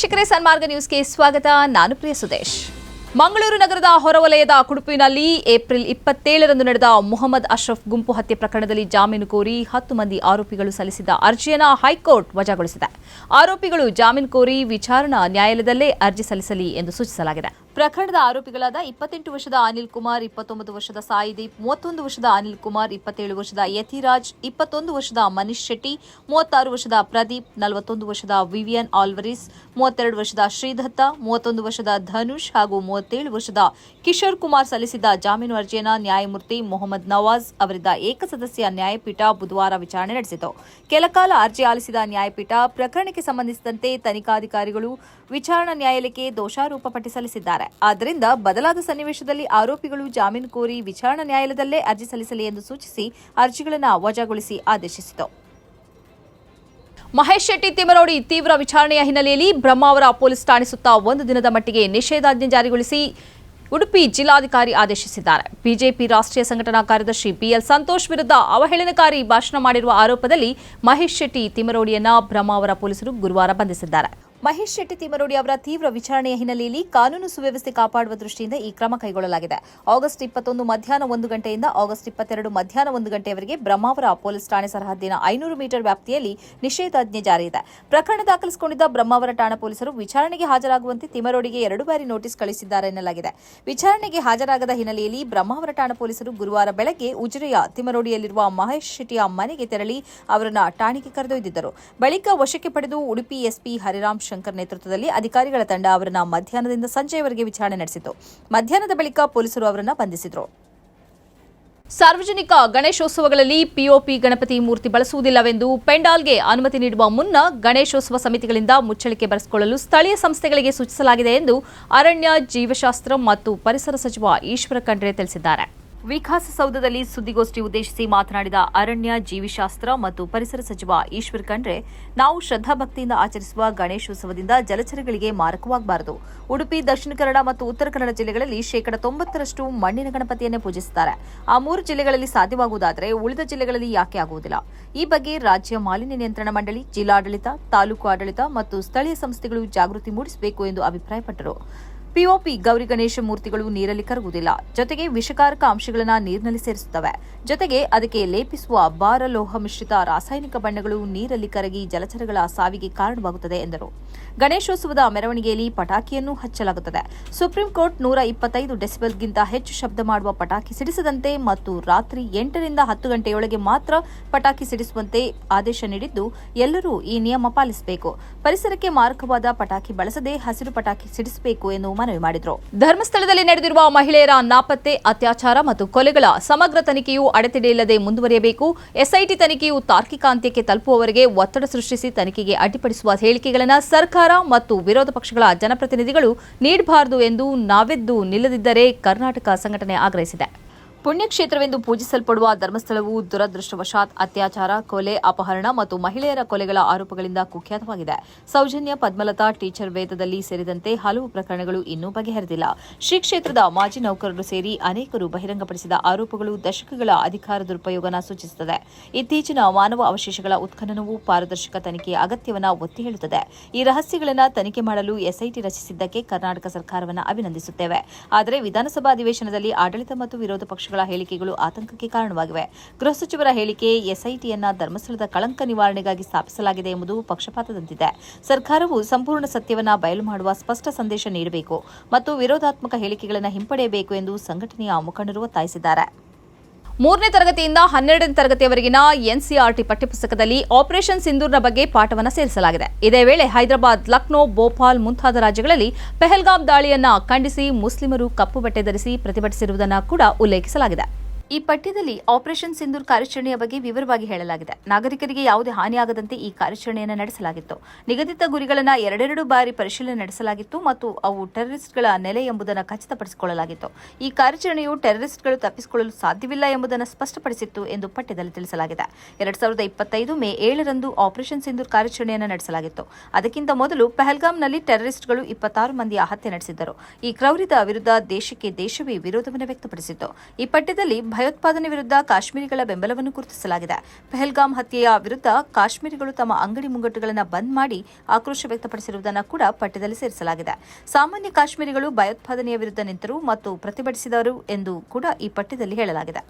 ವೀಕ್ಷಕರೇ ಸನ್ಮಾರ್ಗ ನ್ಯೂಸ್ಗೆ ಸ್ವಾಗತ. ನಾನು ಪ್ರಿಯ ಸುದೇಶ್. ಮಂಗಳೂರು ನಗರದ ಹೊರವಲಯದ ಕುಡುಪಿನಲ್ಲಿ ಏಪ್ರಿಲ್ ಇಪ್ಪತ್ತೇಳರಂದು ನಡೆದ ಮೊಹಮ್ಮದ್ ಅಶ್ರಫ್ ಗುಂಪು ಹತ್ಯೆ ಪ್ರಕರಣದಲ್ಲಿ ಜಾಮೀನು ಕೋರಿ ಹತ್ತು ಮಂದಿ ಆರೋಪಿಗಳು ಸಲ್ಲಿಸಿದ್ದ ಅರ್ಜಿಯನ್ನು ಹೈಕೋರ್ಟ್ ವಜಾಗೊಳಿಸಿದೆ. ಆರೋಪಿಗಳು ಜಾಮೀನು ಕೋರಿ ವಿಚಾರಣಾ ನ್ಯಾಯಾಲಯದಲ್ಲೇ ಅರ್ಜಿ ಸಲ್ಲಿಸಲಿ ಎಂದು ಸೂಚಿಸಲಾಗಿದೆ. ಪ್ರಕರಣದ ಆರೋಪಿಗಳಾದ ಇಪ್ಪತ್ತೆಂಟು ವರ್ಷದ ಅನಿಲ್ ಕುಮಾರ್, ಇಪ್ಪತ್ತೊಂಬತ್ತು ವರ್ಷದ ಸಾಯಿದೀಪ್ ಮೂವತ್ತೊಂದು ವರ್ಷದ ಅನಿಲ್ ಕುಮಾರ್, ಇಪ್ಪತ್ತೇಳು ವರ್ಷದ ಯತಿರಾಜ್, ಇಪ್ಪತ್ತೊಂದು ವರ್ಷದ ಮನೀಶ್ ಶೆಟ್ಟಿ, ಮೂವತ್ತಾರು ವರ್ಷದ ಪ್ರದೀಪ್, ನಲವತ್ತೊಂದು ವರ್ಷದ ವಿವಿಯನ್ ಆಲ್ವರಿಸ್, ಮೂವತ್ತೆರಡು ವರ್ಷದ ಶ್ರೀಧತ್ತ ಮೂವತ್ತೊಂದು ವರ್ಷದ ಧನುಷ್ ಹಾಗೂ ಮೂವತ್ತೇಳು ವರ್ಷದ ಕಿಶೋರ್ ಕುಮಾರ್ ಸಲ್ಲಿಸಿದ್ದ ಜಾಮೀನು ಅರ್ಜಿಯನ್ನು ನ್ಯಾಯಮೂರ್ತಿ ಮೊಹಮ್ಮದ್ ನವಾಜ್ ಅವರಿದ್ದ ಏಕಸದಸ್ಯ ನ್ಯಾಯಪೀಠ ಬುಧವಾರ ವಿಚಾರಣೆ ನಡೆಸಿತು. ಕೆಲಕಾಲ ಅರ್ಜಿ ಆಲಿಸಿದ ನ್ಯಾಯಪೀಠ ಪ್ರಕರಣಕ್ಕೆ ಸಂಬಂಧಿಸಿದಂತೆ ತನಿಖಾಧಿಕಾರಿಗಳು ವಿಚಾರಣಾ ನ್ಯಾಯಾಲಯಕ್ಕೆ ದೋಷಾರೋಪ ಪಟ್ಟಿ ಸಲ್ಲಿಸಿದ್ದಾರೆ. ಆದ್ದರಿಂದ ಬದಲಾದ ಸನ್ನಿವೇಶದಲ್ಲಿ ಆರೋಪಿಗಳು ಜಾಮೀನು ಕೋರಿ ವಿಚಾರಣಾ ನ್ಯಾಯಾಲಯದಲ್ಲೇ ಅರ್ಜಿ ಸಲ್ಲಿಸಲಿ ಎಂದು ಸೂಚಿಸಿ ಅರ್ಜಿಗಳನ್ನು ವಜಾಗೊಳಿಸಿ ಆದೇಶಿಸಿತು. ಮಹೇಶ್ ಶೆಟ್ಟಿ ತಿಮರೋಡಿ ತೀವ್ರ ವಿಚಾರಣೆಯ ಹಿನ್ನೆಲೆಯಲ್ಲಿ ಬ್ರಹ್ಮಾವರ ಪೊಲೀಸ್ ಠಾಣೆ ಸುತ್ತ ಒಂದು ದಿನದ ಮಟ್ಟಿಗೆ ನಿಷೇಧಾಜ್ಞೆ ಜಾರಿಗೊಳಿಸಿ ಉಡುಪಿ ಜಿಲ್ಲಾಧಿಕಾರಿ ಆದೇಶಿಸಿದ್ದಾರೆ. ಬಿಜೆಪಿ ರಾಷ್ಟ್ರೀಯ ಸಂಘಟನಾ ಕಾರ್ಯದರ್ಶಿ ಬಿಎಲ್ ಸಂತೋಷ್ ವಿರುದ್ಧ ಅವಹೇಳನಕಾರಿ ಭಾಷಣ ಮಾಡಿರುವ ಆರೋಪದಲ್ಲಿ ಮಹೇಶ್ ಶೆಟ್ಟಿ ತಿಮರೋಡಿಯನ್ನ ಬ್ರಹ್ಮಾವರ ಪೊಲೀಸರು ಗುರುವಾರ ಬಂಧಿಸಿದ್ದಾರೆ. ಮಹೇಶ್ ಶೆಟ್ಟಿ ತಿಮರೋಡಿ ಅವರ ತೀವ್ರ ವಿಚಾರಣೆಯ ಹಿನ್ನೆಲೆಯಲ್ಲಿ ಕಾನೂನು ಸುವ್ಯವಸ್ಥೆ ಕಾಪಾಡುವ ದೃಷ್ಟಿಯಿಂದ ಈ ಕ್ರಮ ಕೈಗೊಳ್ಳಲಾಗಿದೆ. ಆಗಸ್ಟ್ ಇಪ್ಪತ್ತೊಂದು ಮಧ್ಯಾಹ್ನ ಒಂದು ಗಂಟೆಯಿಂದ ಆಗಸ್ಟ್ ಇಪ್ಪತ್ತೆರಡು ಮಧ್ಯಾಹ್ನ ಒಂದು ಗಂಟೆಯವರೆಗೆ ಬ್ರಹ್ಮಾವರ ಪೊಲೀಸ್ ಠಾಣೆ ಸರಹದ್ದಿನ ಐನೂರು ಮೀಟರ್ ವ್ಯಾಪ್ತಿಯಲ್ಲಿ ನಿಷೇಧಾಜ್ಞೆ ಜಾರಿಯಿದೆ ಪ್ರಕರಣ ದಾಖಲಿಸಿಕೊಂಡಿದ್ದ ಬ್ರಹ್ಮಾವರ ಠಾಣಾ ಪೊಲೀಸರು ವಿಚಾರಣೆಗೆ ಹಾಜರಾಗುವಂತೆ ತಿಮರೋಡಿಗೆ ಎರಡು ಬಾರಿ ನೋಟಿಸ್ ಕಳಿಸಿದ್ದಾರೆ ಎನ್ನಲಾಗಿದೆ. ವಿಚಾರಣೆಗೆ ಹಾಜರಾಗದ ಹಿನ್ನೆಲೆಯಲ್ಲಿ ಬ್ರಹ್ಮಾವರ ಠಾಣಾ ಪೊಲೀಸರು ಗುರುವಾರ ಬೆಳಗ್ಗೆ ಉಜಿರೆಯ ತಿಮರೋಡಿಯಲ್ಲಿರುವ ಮಹೇಶ್ ಶೆಟ್ಟಿಯ ಮನೆಗೆ ತೆರಳಿ ಅವರನ್ನು ಠಾಣೆಗೆ ಕರೆದೊಯ್ದಿದ್ದರು. ಬಳಿಕ ವಶಕ್ಕೆ ಪಡೆದು ಉಡುಪಿ ಎಸ್ಪಿ ಹರಿರಾಮ್ ಶಂಕರ್ ನೇತೃತ್ವದಲ್ಲಿ ಅಧಿಕಾರಿಗಳ ತಂಡ ಅವರನ್ನ ಮಧ್ಯಾಹ್ನದಿಂದ ಸಂಜೆಯವರೆಗೆ ವಿಚಾರಣೆ ನಡೆಸಿತು ಮಧ್ಯಾಹ್ನದ ಬಳಿಕ ಪೊಲೀಸರು ಅವರನ್ನ ಬಂಧಿಸಿದರು. ಸಾರ್ವಜನಿಕ ಗಣೇಶೋತ್ಸವಗಳಲ್ಲಿ ಪಿಒಪಿ ಗಣಪತಿ ಮೂರ್ತಿ ಬಳಸುವುದಿಲ್ಲವೆಂದು ಪೆಂಡಾಲ್ಗೆ ಅನುಮತಿ ನೀಡುವ ಮುನ್ನ ಗಣೇಶೋತ್ಸವ ಸಮಿತಿಗಳಿಂದ ಮುಚ್ಚಳಿಕೆ ಬರೆಸಿಕೊಳ್ಳಲು ಸ್ಥಳೀಯ ಸಂಸ್ಥೆಗಳಿಗೆ ಸೂಚಿಸಲಾಗಿದೆ ಎಂದು ಅರಣ್ಯ, ಜೀವಶಾಸ್ತ್ರ ಮತ್ತು ಪರಿಸರ ಸಚಿವ ಈಶ್ವರ ಖಂಡ್ರೆ ತಿಳಿಸಿದ್ದಾರೆ. ವಿಕಾಸಸೌಧದಲ್ಲಿ ಸುದ್ದಿಗೋಷ್ಠಿ ಉದ್ದೇಶಿಸಿ ಮಾತನಾಡಿದ ಅರಣ್ಯ, ಜೀವಿಶಾಸ್ತ್ರ ಮತ್ತು ಪರಿಸರ ಸಚಿವ ಈಶ್ವರ್ ಖಂಡ್ರೆ, ನಾವು ಶ್ರದ್ಧಾಭಕ್ತಿಯಿಂದ ಆಚರಿಸುವ ಗಣೇಶೋತ್ಸವದಿಂದ ಜಲಚರಗಳಿಗೆ ಮಾರಕವಾಗಬಾರದು. ಉಡುಪಿ, ದಕ್ಷಿಣ ಕನ್ನಡ ಮತ್ತು ಉತ್ತರ ಕನ್ನಡ ಜಿಲ್ಲೆಗಳಲ್ಲಿ ಶೇಕಡ ತೊಂಬತ್ತರಷ್ಟು ಮಣ್ಣಿನ ಗಣಪತಿಯನ್ನೇ ಪೂಜಿಸುತ್ತಾರೆ. ಆ ಮೂರು ಜಿಲ್ಲೆಗಳಲ್ಲಿ ಸಾಧ್ಯವಾಗುವುದಾದರೆ ಉಳಿದ ಜಿಲ್ಲೆಗಳಲ್ಲಿ ಯಾಕೆ ಆಗುವುದಿಲ್ಲ? ಈ ಬಗ್ಗೆ ರಾಜ್ಯ ಮಾಲಿನ್ಯ ನಿಯಂತ್ರಣ ಮಂಡಳಿ, ಜಿಲ್ಲಾಡಳಿತ, ತಾಲೂಕು ಆಡಳಿತ ಮತ್ತು ಸ್ಥಳೀಯ ಸಂಸ್ಥೆಗಳು ಜಾಗೃತಿ ಮೂಡಿಸಬೇಕು ಎಂದು ಅಭಿಪ್ರಾಯಪಟ್ಟರು. ಪಿಒಪಿ ಗೌರಿ ಗಣೇಶ ಮೂರ್ತಿಗಳು ನೀರಲ್ಲಿ ಕರಗುವುದಿಲ್ಲ. ಜೊತೆಗೆ ವಿಷಕಾರಕ ಅಂಶಗಳನ್ನು ನೀರಿನಲ್ಲಿ ಸೇರಿಸುತ್ತವೆ. ಜೊತೆಗೆ ಅದಕ್ಕೆ ಲೇಪಿಸುವ ಬಾರ ಲೋಹ ಮಿಶ್ರಿತ ರಾಸಾಯನಿಕ ಬಣ್ಣಗಳು ನೀರಲ್ಲಿ ಕರಗಿ ಜಲಚರಗಳ ಸಾವಿಗೆ ಕಾರಣವಾಗುತ್ತದೆ ಎಂದರು. ಗಣೇಶೋತ್ಸವದ ಮೆರವಣಿಗೆಯಲ್ಲಿ ಪಟಾಕಿಯನ್ನು ಹಚ್ಚಲಾಗುತ್ತದೆ. ಸುಪ್ರೀಂ ಕೋರ್ಟ್ ನೂರ ಇಪ್ಪತ್ತೈದು ಡೆಸಿಬಲ್ಗಿಂತ ಹೆಚ್ಚು ಶಬ್ದ ಮಾಡುವ ಪಟಾಕಿ ಸಿಡಿಸದಂತೆ ಮತ್ತು ರಾತ್ರಿ ಎಂಟರಿಂದ ಹತ್ತು ಗಂಟೆಯೊಳಗೆ ಮಾತ್ರ ಪಟಾಕಿ ಸಿಡಿಸುವಂತೆ ಆದೇಶ ನೀಡಿದ್ದು, ಎಲ್ಲರೂ ಈ ನಿಯಮ ಪಾಲಿಸಬೇಕು. ಪರಿಸರಕ್ಕೆ ಮಾರಕವಾದ ಪಟಾಕಿ ಬಳಸದೆ ಹಸಿರು ಪಟಾಕಿ ಸಿಡಿಸಬೇಕು ಎಂದು ಮನವಿ ಮಾಡಿದರು. ಧರ್ಮಸ್ಥಳದಲ್ಲಿ ನಡೆದಿರುವ ಮಹಿಳೆಯರ ನಾಪತ್ತೆ, ಅತ್ಯಾಚಾರ ಮತ್ತು ಕೊಲೆಗಳ ಸಮಗ್ರ ತನಿಖೆಯು ಅಡೆತಡೆಯಿಲ್ಲದೆ ಮುಂದುವರಿಯಬೇಕು. ಎಸ್ಐಟಿ ತನಿಖೆಯು ತಾರ್ಕಿಕ ಅಂತ್ಯಕ್ಕೆ ತಲುಪುವವರೆಗೆ ಒತ್ತಡ ಸೃಷ್ಟಿಸಿ ತನಿಖೆಗೆ ಅಡ್ಡಿಪಡಿಸುವ ಹೇಳಿಕೆಗಳನ್ನು ಸರ್ಕಾರ ಮತ್ತು ವಿರೋಧ ಪಕ್ಷಗಳ ಜನಪ್ರತಿನಿಧಿಗಳು ನೀಡಬಾರದು ಎಂದು ನಾವೆದ್ದು ನಿಲ್ಲದಿದ್ದರೆ ಕರ್ನಾಟಕ ಸಂಘಟನೆ ಆಗ್ರಹಿಸಿದೆ. ಪುಣ್ಯಕ್ಷೇತ್ರವೆಂದು ಪೂಜಿಸಲ್ಪಡುವ ಧರ್ಮಸ್ಥಳವು ದುರದೃಷ್ಟವಶಾತ್ ಅತ್ಯಾಚಾರ, ಕೊಲೆ, ಅಪಹರಣ ಮತ್ತು ಮಹಿಳೆಯರ ಕೊಲೆಗಳ ಆರೋಪಗಳಿಂದ ಕುಖ್ಯಾತವಾಗಿದೆ. ಸೌಜನ್ಯ ಪದ್ಮಲತಾ ಟೀಚರ್ ವೇದದಲ್ಲಿ ಸೇರಿದಂತೆ ಹಲವು ಪ್ರಕರಣಗಳು ಇನ್ನೂ ಬಗೆಹರಿದಿಲ್ಲ. ಶ್ರೀ ಕ್ಷೇತ್ರದ ಮಾಜಿ ನೌಕರರು ಸೇರಿ ಅನೇಕರು ಬಹಿರಂಗಪಡಿಸಿದ ಆರೋಪಗಳು ದಶಕಗಳ ಅಧಿಕಾರ ದುರುಪಯೋಗನ ಸೂಚಿಸುತ್ತದೆ. ಇತ್ತೀಚಿನ ಮಾನವ ಅವಶೇಷಗಳ ಉತ್ಖನನವು ಪಾರದರ್ಶಕ ತನಿಖೆಯ ಅಗತ್ಯವನ್ನು ಒತ್ತಿ ಹೇಳುತ್ತದೆ. ಈ ರಹಸ್ಯಗಳನ್ನು ತನಿಖೆ ಮಾಡಲು ಎಸ್ಐಟಿ ರಚಿಸಿದ್ದಕ್ಕೆ ಕರ್ನಾಟಕ ಸರ್ಕಾರವನ್ನು ಅಭಿನಂದಿಸುತ್ತೇವೆ. ಆದರೆ ವಿಧಾನಸಭಾ ಅಧಿವೇಶನದಲ್ಲಿ ಆಡಳಿತ ಮತ್ತು ವಿರೋಧ ಪಕ್ಷಗಳ ಹೇಳಿಕೆಗಳು ಆತಂಕಕ್ಕೆ ಕಾರಣವಾಗಿವೆ. ಗೃಹ ಸಚಿವರ ಹೇಳಿಕೆ ಎಸ್ಐಟಿಯನ್ನ ಧರ್ಮಸ್ಥಳದ ಕಳಂಕ ನಿವಾರಣೆಗಾಗಿ ಸ್ಥಾಪಿಸಲಾಗಿದೆ ಎಂಬುದು ಪಕ್ಷಪಾತದಂತಿದೆ. ಸರ್ಕಾರವು ಸಂಪೂರ್ಣ ಸತ್ಯವನ್ನ ಬಯಲು ಮಾಡುವ ಸ್ಪಷ್ಟ ಸಂದೇಶ ನೀಡಬೇಕು ಮತ್ತು ವಿರೋಧಾತ್ಮಕ ಹೇಳಿಕೆಗಳನ್ನು ಹಿಂಪಡೆಯಬೇಕು ಎಂದು ಸಂಘಟನೆಯ ಮುಖಂಡರು ಒತ್ತಾಯಿಸಿದ್ದಾರೆ. ಮೂರನೇ ತರಗತಿಯಿಂದ ಹನ್ನೆರಡನೇ ತರಗತಿಯವರೆಗಿನ ಎನ್ಸಿಆರ್ಟಿ ಪಠ್ಯಪುಸ್ತಕದಲ್ಲಿ ಆಪರೇಷನ್ ಸಿಂಧೂರ್ನ ಬಗ್ಗೆ ಪಾಠವನ್ನು ಸೇರಿಸಲಾಗಿದೆ. ಇದೇ ವೇಳೆ ಹೈದರಾಬಾದ್, ಲಕ್ನೋ, ಭೋಪಾಲ್ ಮುಂತಾದ ರಾಜ್ಯಗಳಲ್ಲಿ ಪೆಹಲ್ಗಾಮ್ ದಾಳಿಯನ್ನು ಖಂಡಿಸಿ ಮುಸ್ಲಿಮರು ಕಪ್ಪು ಬಟ್ಟೆ ಧರಿಸಿ ಪ್ರತಿಭಟಿಸಿರುವುದನ್ನು ಕೂಡ ಉಲ್ಲೇಖಿಸಲಾಗಿದೆ. ಈ ಪಠ್ಯದಲ್ಲಿ ಆಪರೇಷನ್ ಸಿಂಧೂರ್ ಕಾರ್ಯಾಚರಣೆಯ ಬಗ್ಗೆ ವಿವರವಾಗಿ ಹೇಳಲಾಗಿದೆ. ನಾಗರಿಕರಿಗೆ ಯಾವುದೇ ಹಾನಿಯಾಗದಂತೆ ಈ ಕಾರ್ಯಾಚರಣೆಯನ್ನು ನಡೆಸಲಾಗಿತ್ತು. ನಿಗದಿತ ಗುರಿಗಳನ್ನು ಎರಡೆರಡು ಬಾರಿ ಪರಿಶೀಲನೆ ನಡೆಸಲಾಗಿತ್ತು ಮತ್ತು ಅವು ಟೆರರಿಸ್ಟ್ಗಳ ನೆಲೆ ಎಂಬುದನ್ನು ಖಚಿತಪಡಿಸಿಕೊಳ್ಳಲಾಗಿತ್ತು. ಈ ಕಾರ್ಯಾಚರಣೆಯು ಟೆರರಿಸ್ಟ್ಗಳು ತಪ್ಪಿಸಿಕೊಳ್ಳಲು ಸಾಧ್ಯವಿಲ್ಲ ಎಂಬುದನ್ನು ಸ್ಪಷ್ಟಪಡಿಸಿತ್ತು ಎಂದು ಪಠ್ಯದಲ್ಲಿ ತಿಳಿಸಲಾಗಿದೆ. ಎರಡ್ ಸಾವಿರದ ಇಪ್ಪತ್ತೈದು ಮೇ ಏಳರಂದು ಆಪರೇಷನ್ ಸಿಂಧೂರ್ ಕಾರ್ಯಾಚರಣೆಯನ್ನು ನಡೆಸಲಾಗಿತ್ತು. ಅದಕ್ಕಿಂತ ಮೊದಲು ಪಹಲ್ಗಾಮ್ನಲ್ಲಿ ಟೆರರಿಸ್ಟ್ಗಳು ಇಪ್ಪತ್ತಾರು ಮಂದಿಯ ಹತ್ಯೆ ನಡೆಸಿದ್ದರು. ಈ ಕ್ರೌರ್ಯದ ವಿರುದ್ಧ ದೇಶಕ್ಕೆ ದೇಶವೇ ವಿರೋಧವನ್ನು ವ್ಯಕ್ತಪಡಿಸಿತ್ತು. ಈ ಪಠ್ಯದಲ್ಲಿ ಭಯೋತ್ಪಾದನೆ ವಿರುದ್ಧ ಕಾಶ್ಮೀರಿಗಳ ಬೆಂಬಲವನ್ನು ಗುರುತಿಸಲಾಗಿದೆ. ಪೆಹಲ್ಗಾಮ್ ಹತ್ಯೆಯ ವಿರುದ್ಧ ಕಾಶ್ಮೀರಿಗಳು ತಮ್ಮ ಅಂಗಡಿ ಮುಂಗಟ್ಟುಗಳನ್ನು ಬಂದ್ ಮಾಡಿ ಆಕ್ರೋಶ ವ್ಯಕ್ತಪಡಿಸಿರುವುದನ್ನು ಕೂಡ ಪಠ್ಯದಲ್ಲಿ ಸೇರಿಸಲಾಗಿದೆ. ಸಾಮಾನ್ಯ ಕಾಶ್ಮೀರಿಗಳು ಭಯೋತ್ಪಾದನೆಯ ವಿರುದ್ಧ ನಿಂತರು ಮತ್ತು ಪ್ರತಿಭಟಿಸಿದರು ಎಂದು ಕೂಡ ಈ ಪಠ್ಯದಲ್ಲಿ ಹೇಳಲಾಗಿದೆ.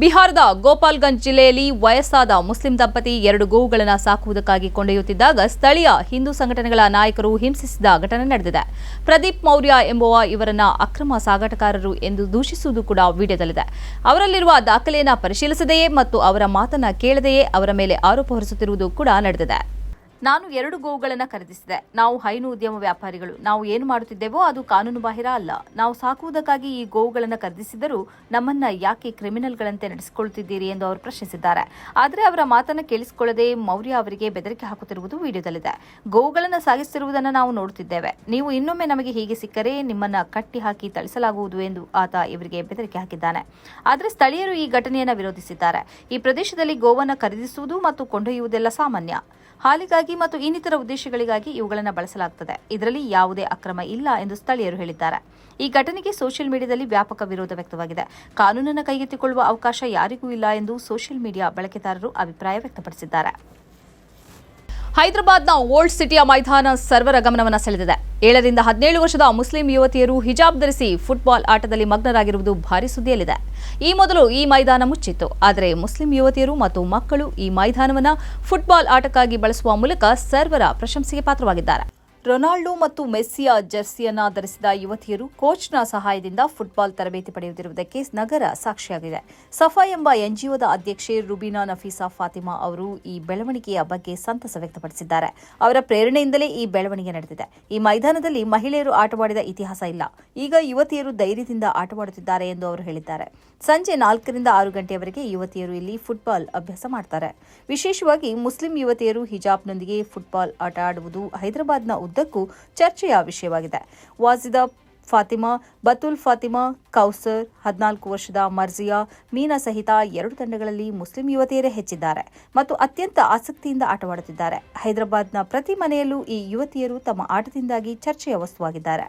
ಬಿಹಾರದ ಗೋಪಾಲ್ಗಂಜ್ ಜಿಲ್ಲೆಯಲ್ಲಿ ವಯಸ್ಸಾದ ಮುಸ್ಲಿಂ ದಂಪತಿ ಎರಡು ಗೋವುಗಳನ್ನು ಸಾಕುವುದಕ್ಕಾಗಿ ಕೊಂಡೊಯ್ಯುತ್ತಿದ್ದಾಗ ಸ್ಥಳೀಯ ಹಿಂದೂ ಸಂಘಟನೆಗಳ ನಾಯಕರು ಹಿಂಸಿಸಿದ ಘಟನೆ ನಡೆದಿದೆ. ಪ್ರದೀಪ್ ಮೌರ್ಯ ಎಂಬುವ ಇವರನ್ನ ಅಕ್ರಮ ಸಾಗಾಟಕಾರರು ಎಂದು ದೂಷಿಸುವುದು ಕೂಡ ವಿಡಿಯೋದಲ್ಲಿದೆ. ಅವರಲ್ಲಿರುವ ದಾಖಲೆಯನ್ನು ಪರಿಶೀಲಿಸದೆಯೇ ಮತ್ತು ಅವರ ಮಾತನ್ನ ಕೇಳದೆಯೇ ಅವರ ಮೇಲೆ ಆರೋಪ ಹೊರಿಸುತ್ತಿರುವುದು ಕೂಡ ನಡೆದಿದೆ. ನಾನು ಎರಡು ಗೋವುಗಳನ್ನು ಖರೀದಿಸಿದೆ. ನಾವು ಹೈನು ಉದ್ಯಮ ವ್ಯಾಪಾರಿಗಳು. ನಾವು ಏನು ಮಾಡುತ್ತಿದ್ದೇವೋ ಅದು ಕಾನೂನು ಬಾಹಿರ ಅಲ್ಲ. ನಾವು ಸಾಕುವುದಕ್ಕಾಗಿ ಈ ಗೋವುಗಳನ್ನು ಖರೀದಿಸಿದರೂ ನಮ್ಮನ್ನ ಯಾಕೆ ಕ್ರಿಮಿನಲ್ಗಳಂತೆ ನಡೆಸಿಕೊಳ್ಳುತ್ತಿದ್ದೀರಿ ಎಂದು ಅವರು ಪ್ರಶ್ನಿಸಿದ್ದಾರೆ. ಆದರೆ ಅವರ ಮಾತನ್ನು ಕೇಳಿಸಿಕೊಳ್ಳದೆ ಮೌರ್ಯ ಅವರಿಗೆ ಬೆದರಿಕೆ ಹಾಕುತ್ತಿರುವುದು ವಿಡಿಯೋದಲ್ಲಿದೆ. ಗೋವುಗಳನ್ನು ಸಾಗಿಸುತ್ತಿರುವುದನ್ನು ನಾವು ನೋಡುತ್ತಿದ್ದೇವೆ. ನೀವು ಇನ್ನೊಮ್ಮೆ ನಮಗೆ ಹೀಗೆ ಸಿಕ್ಕರೆ ನಿಮ್ಮನ್ನ ಕಟ್ಟಿ ಹಾಕಿ ತಳಿಸಲಾಗುವುದು ಎಂದು ಆತ ಇವರಿಗೆ ಬೆದರಿಕೆ ಹಾಕಿದ್ದಾನೆ. ಆದರೆ ಸ್ಥಳೀಯರು ಈ ಘಟನೆಯನ್ನು ವಿರೋಧಿಸಿದ್ದಾರೆ. ಈ ಪ್ರದೇಶದಲ್ಲಿ ಗೋವನ್ನು ಖರೀದಿಸುವುದು ಮತ್ತು ಕೊಂಡೊಯ್ಯುವುದೆಲ್ಲ ಸಾಮಾನ್ಯ. ಹಾಲಿಗಾಗಿ ಮತ್ತು ಇನ್ನಿತರ ಉದ್ದೇಶಗಳಿಗಾಗಿ ಇವುಗಳನ್ನು ಬಳಸಲಾಗುತ್ತದೆ ಇದರಲ್ಲಿ ಯಾವುದೇ ಅಕ್ರಮ ಇಲ್ಲ ಎಂದು ಸ್ಥಳೀಯರು ಹೇಳಿದ್ದಾರೆ. ಈ ಘಟನೆಗೆ ಸೋಷಿಯಲ್ ಮೀಡಿಯಾದಲ್ಲಿ ವ್ಯಾಪಕ ವಿರೋಧ ವ್ಯಕ್ತವಾಗಿದೆ. ಕಾನೂನನ್ನು ಕೈಗೆತ್ತಿಕೊಳ್ಳುವ ಅವಕಾಶ ಯಾರಿಗೂ ಇಲ್ಲ ಎಂದು ಸೋಷಿಯಲ್ ಮೀಡಿಯಾ ಬಳಕೆದಾರರು ಅಭಿಪ್ರಾಯ ವ್ಯಕ್ತಪಡಿಸಿದ್ದಾರೆ. ಹೈದರಾಬಾದ್ನ ಓಲ್ಡ್ ಸಿಟಿಯ ಮೈದಾನ ಸರ್ವರ ಗಮನವನ್ನು ಸೆಳೆದಿದೆ. ಏಳರಿಂದ ಹದಿನೇಳು ವರ್ಷದ ಮುಸ್ಲಿಂ ಯುವತಿಯರು ಹಿಜಾಬ್ ಧರಿಸಿ ಫುಟ್ಬಾಲ್ ಆಟದಲ್ಲಿ ಮಗ್ನರಾಗಿರುವುದು ಭಾರಿ ಸುದ್ದಿಯಲ್ಲಿದೆ. ಈ ಮೊದಲು ಈ ಮೈದಾನ ಮುಚ್ಚಿತ್ತು. ಆದರೆ ಮುಸ್ಲಿಂ ಯುವತಿಯರು ಮತ್ತು ಮಕ್ಕಳು ಈ ಮೈದಾನವನ್ನು ಫುಟ್ಬಾಲ್ ಆಟಕ್ಕಾಗಿ ಬಳಸುವ ಮೂಲಕ ಸರ್ವರ ಪ್ರಶಂಸೆಗೆ ಪಾತ್ರವಾಗಿದ್ದಾರೆ. ರೊನಾಲ್ಡೋ ಮತ್ತು ಮೆಸ್ಸಿಯ ಜರ್ಸಿಯನ್ನ ಧರಿಸಿದ ಯುವತಿಯರು ಕೋಚ್ನ ಸಹಾಯದಿಂದ ಫುಟ್ಬಾಲ್ ತರಬೇತಿ ಪಡೆಯುತ್ತಿರುವುದಕ್ಕೆ ನಗರ ಸಾಕ್ಷಿಯಾಗಿದೆ. ಸಫಾ ಎಂಬ ಎನ್ಜಿಒದ ಅಧ್ಯಕ್ಷೆ ರುಬಿನಾ ನಫೀಸಾ ಫಾತಿಮಾ ಅವರು ಈ ಬೆಳವಣಿಗೆಯ ಬಗ್ಗೆ ಸಂತಸ ವ್ಯಕ್ತಪಡಿಸಿದ್ದಾರೆ. ಅವರ ಪ್ರೇರಣೆಯಿಂದಲೇ ಈ ಬೆಳವಣಿಗೆ ನಡೆದಿದೆ. ಈ ಮೈದಾನದಲ್ಲಿ ಮಹಿಳೆಯರು ಆಟವಾಡಿದ ಇತಿಹಾಸ ಇಲ್ಲ. ಈಗ ಯುವತಿಯರು ಧೈರ್ಯದಿಂದ ಆಟವಾಡುತ್ತಿದ್ದಾರೆ ಎಂದು ಅವರು ಹೇಳಿದ್ದಾರೆ. ಸಂಜೆ ನಾಲ್ಕರಿಂದ ಆರು ಗಂಟೆಯವರೆಗೆ ಯುವತಿಯರು ಇಲ್ಲಿ ಫುಟ್ಬಾಲ್ ಅಭ್ಯಾಸ ಮಾಡ್ತಾರೆ. ವಿಶೇಷವಾಗಿ ಮುಸ್ಲಿಂ ಯುವತಿಯರು ಹಿಜಾಬ್ನೊಂದಿಗೆ ಫುಟ್ಬಾಲ್ ಆಟ ಆಡುವುದು ಹೈದರಾಬಾದ್ನ ಉದ್ದಕ್ಕೂ ಚರ್ಚೆಯ ವಿಷಯವಾಗಿದೆ. ವಾಜಿದ ಫಾತಿಮಾ, ಬತುಲ್ ಫಾತಿಮಾ, ಕೌಸರ್, ಹದಿನಾಲ್ಕು ವರ್ಷದ ಮರ್ಜಿಯಾ, ಮೀನಾ ಸಹಿತ ಎರಡು ತಂಡಗಳಲ್ಲಿ ಮುಸ್ಲಿಂ ಯುವತಿಯರೇ ಹೆಚ್ಚಿದ್ದಾರೆ ಮತ್ತು ಅತ್ಯಂತ ಆಸಕ್ತಿಯಿಂದ ಆಟವಾಡುತ್ತಿದ್ದಾರೆ. ಹೈದರಾಬಾದ್ನ ಪ್ರತಿ ಮನೆಯಲ್ಲೂ ಈ ಯುವತಿಯರು ತಮ್ಮ ಆಟದಿಂದಾಗಿ ಚರ್ಚೆಯ ವಸ್ತುವಾಗಿದ್ದಾರೆ.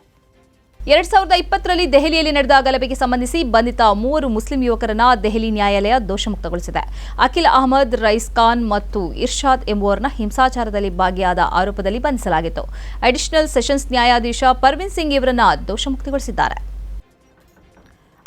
ಎರಡ್ ಸಾವಿರದ ಇಪ್ಪತ್ತರಲ್ಲಿ ದೆಹಲಿಯಲ್ಲಿ ನಡೆದ ಗಲಭೆಗೆ ಸಂಬಂಧಿಸಿ ಬಂಧಿತ ಮೂವರು ಮುಸ್ಲಿಂ ಯುವಕರನ್ನ ದೆಹಲಿ ನ್ಯಾಯಾಲಯ ದೋಷಮುಕ್ತಗೊಳಿಸಿದೆ. ಅಖಿಲ್ ಅಹಮದ್, ರೈಸ್ ಖಾನ್ ಮತ್ತು ಇರ್ಷಾದ್ ಎಂಬುವರನ್ನ ಹಿಂಸಾಚಾರದಲ್ಲಿ ಭಾಗಿಯಾದ ಆರೋಪದಲ್ಲಿ ಬಂಧಿಸಲಾಗಿತ್ತು. ಅಡಿಷನಲ್ ಸೆಷನ್ಸ್ ನ್ಯಾಯಾಧೀಶ ಪರ್ವಿನ್ ಸಿಂಗ್ ಇವರನ್ನ ದೋಷಮುಕ್ತಗೊಳಿಸಿದ್ದಾರೆ.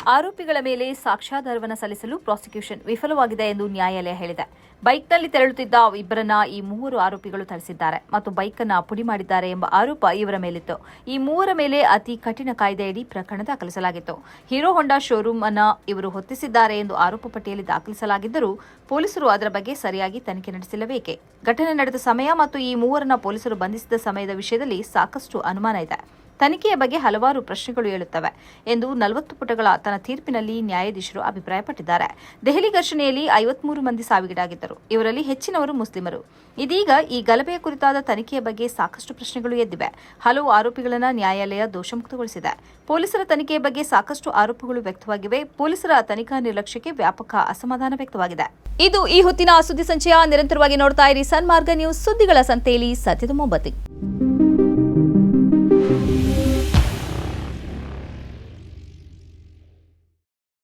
ಆರೋಪಿಗಳ ಮೇಲೆ ಸಾಕ್ಷ್ಯಾಧಾರವನ್ನು ಸಲ್ಲಿಸಲು ಪ್ರಾಸಿಕ್ಯೂಷನ್ ವಿಫಲವಾಗಿದೆ ಎಂದು ನ್ಯಾಯಾಲಯ ಹೇಳಿದೆ. ಬೈಕ್ನಲ್ಲಿ ತೆರಳುತ್ತಿದ್ದ ಇಬ್ಬರನ್ನ ಈ ಮೂವರು ಆರೋಪಿಗಳು ಥಳಿಸಿದ್ದಾರೆ ಮತ್ತು ಬೈಕನ್ನು ಪುಡಿ ಮಾಡಿದ್ದಾರೆ ಎಂಬ ಆರೋಪ ಇವರ ಮೇಲಿತ್ತು. ಈ ಮೂವರ ಮೇಲೆ ಅತಿ ಕಠಿಣ ಕಾಯ್ದೆಯಡಿ ಪ್ರಕರಣ ದಾಖಲಿಸಲಾಗಿತ್ತು. ಹೀರೋ ಹೊಂಡಾ ಶೋರೂಮ್ ಅನ್ನ ಇವರು ಹೊತ್ತಿಸಿದ್ದಾರೆ ಎಂದು ಆರೋಪ ಪಟ್ಟಿಯಲ್ಲಿ ದಾಖಲಿಸಲಾಗಿದ್ದರೂ ಪೊಲೀಸರು ಅದರ ಬಗ್ಗೆ ಸರಿಯಾಗಿ ತನಿಖೆ ನಡೆಸಿಲ್ಲಬೇಕೆ ಘಟನೆ ನಡೆದ ಸಮಯ ಮತ್ತು ಈ ಮೂವರನ್ನ ಪೊಲೀಸರು ಬಂಧಿಸಿದ ಸಮಯದ ವಿಷಯದಲ್ಲಿ ಸಾಕಷ್ಟು ಅನುಮಾನ ಇದೆ. ತನಿಖೆಯ ಬಗ್ಗೆ ಹಲವಾರು ಪ್ರಶ್ನೆಗಳು ಏಳುತ್ತವೆ ಎಂದು ನಲವತ್ತು ಪುಟಗಳ ತನ್ನ ತೀರ್ಪಿನಲ್ಲಿ ನ್ಯಾಯಾಧೀಶರು ಅಭಿಪ್ರಾಯಪಟ್ಟಿದ್ದಾರೆ. ದೆಹಲಿ ಘರ್ಷಣೆಯಲ್ಲಿ ಐವತ್ಮೂರು ಮಂದಿ ಸಾವಿಗೀಡಾಗಿದ್ದರು. ಇವರಲ್ಲಿ ಹೆಚ್ಚಿನವರು ಮುಸ್ಲಿಮರು. ಇದೀಗ ಈ ಗಲಭೆಯ ಕುರಿತಾದ ತನಿಖೆಯ ಬಗ್ಗೆ ಸಾಕಷ್ಟು ಪ್ರಶ್ನೆಗಳು ಎದ್ದಿವೆ. ಹಲವು ಆರೋಪಿಗಳನ್ನು ನ್ಯಾಯಾಲಯ ದೋಷಮುಕ್ತಗೊಳಿಸಿದೆ. ಪೊಲೀಸರ ತನಿಖೆಯ ಬಗ್ಗೆ ಸಾಕಷ್ಟು ಆರೋಪಗಳು ವ್ಯಕ್ತವಾಗಿವೆ. ಪೊಲೀಸರ ತನಿಖಾ ನಿರ್ಲಕ್ಷ್ಯಕ್ಕೆ ವ್ಯಾಪಕ ಅಸಮಾಧಾನ ವ್ಯಕ್ತವಾಗಿದೆ. ಇದು ಈ ಹೊತ್ತಿನ ಸುದ್ದಿ ಸಂಚಯ. ನಿರಂತರವಾಗಿ ನೋಡ್ತಾ ಇರಿ ಸನ್ಮಾರ್ಗ ನ್ಯೂಸ್ ಸುದ್ದಿಗಳ ಸಂತೆಯಲ್ಲಿ ಸತ್ಯದ ಮೊಂಬತ್ತಿ.